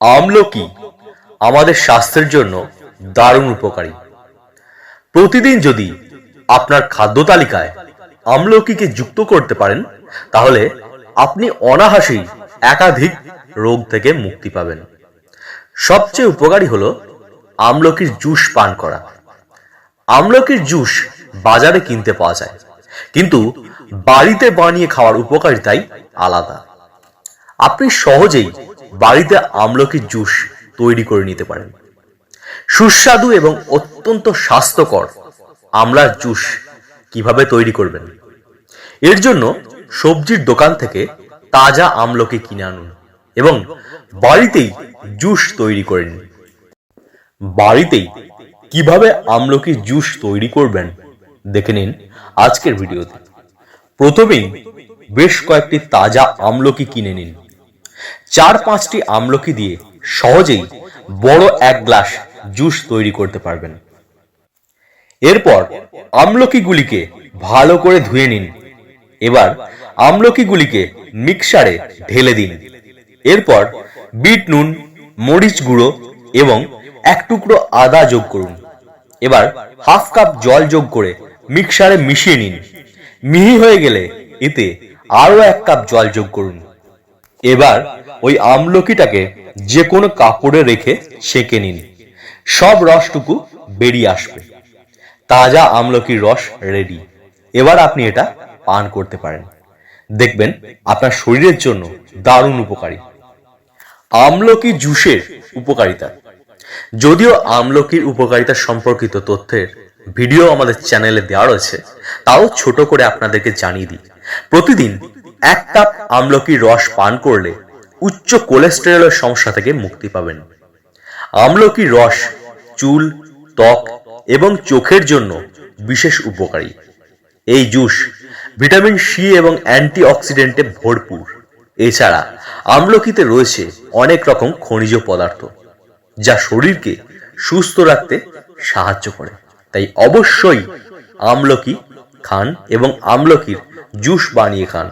আমলকি আমাদের স্বাস্থ্যের জন্য দারুণ উপকারী। প্রতিদিন যদি আপনার খাদ্য তালিকায় আমলকিকে যুক্ত করতে পারেন, তাহলে আপনি অনাহাসেই একাধিক রোগ থেকে মুক্তি পাবেন। সবচেয়ে উপকারী হলো আমলকির জুস পান করা। আমলকির জুস বাজারে কিনতে পাওয়া যায়, কিন্তু বাড়িতে বানিয়ে খাওয়ার উপকারিতাই আলাদা। আপনি সহজেই বাড়িতে আমলকির জুস তৈরি করে নিতে পারেন। সুস্বাদু এবং অত্যন্ত স্বাস্থ্যকর আমলার জুস কীভাবে তৈরি করবেন? এর জন্য সবজির দোকান থেকে তাজা আমলকি কিনে আনুন এবং বাড়িতেই জুস তৈরি করে নিন। বাড়িতেই কীভাবে আমলকি জুস তৈরি করবেন দেখে নিন আজকের ভিডিওতে। প্রথমেই বেশ কয়েকটি তাজা আমলকি কিনে নিন। চার পাঁচটি আমলকি দিয়ে সহজেই বড় এক গ্লাস জুস তৈরি করতে পারবেন। এরপর আমলকিগুলিকে ভালো করে ধুয়ে নিন। এবার আমলকিগুলিকে মিক্সারে ঢেলে দিন। এরপর বিট নুন, মরিচ গুঁড়ো এবং এক টুকরো আদা যোগ করুন। এবার হাফ কাপ জল যোগ করে মিক্সারে মিশিয়ে নিন। মিহি হয়ে গেলে এতে আরও এক কাপ জল যোগ করুন। এবার ওই আমলকিটাকে যে কোনো কাপড়ে রেখে সেঁকে নিন। সব রসটুকু বেরিয়ে আসবে। তাজা আমলকির রস রেডি এবার আপনি এটা পান করতে পারেন। দেখবেন আপনার শরীরের জন্য দারুণ উপকারী। আমলকি জুসের উপকারিতা। যদিও আমলকির উপকারিতা সম্পর্কিত তথ্যের ভিডিও আমাদের চ্যানেলে দেওয়া রয়েছে, তাও ছোট করে আপনাদেরকে জানিয়ে দিই। প্রতিদিন এক কাপ আমলকির রস পান করলে উচ্চ কোলেস্টেরলের সমস্যা থেকে মুক্তি পাবেন। আমলকির রস চুল, ত্বক এবং চোখের জন্য বিশেষ উপকারী। এই জুস ভিটামিন সি এবং অ্যান্টি অক্সিডেন্টে ভরপুর। এছাড়া আমলকিতে রয়েছে অনেক রকম খনিজ পদার্থ, যা শরীরকে সুস্থ রাখতে সাহায্য করে। তাই অবশ্যই আমলকি খান এবং আমলকির জুস বানিয়ে খান।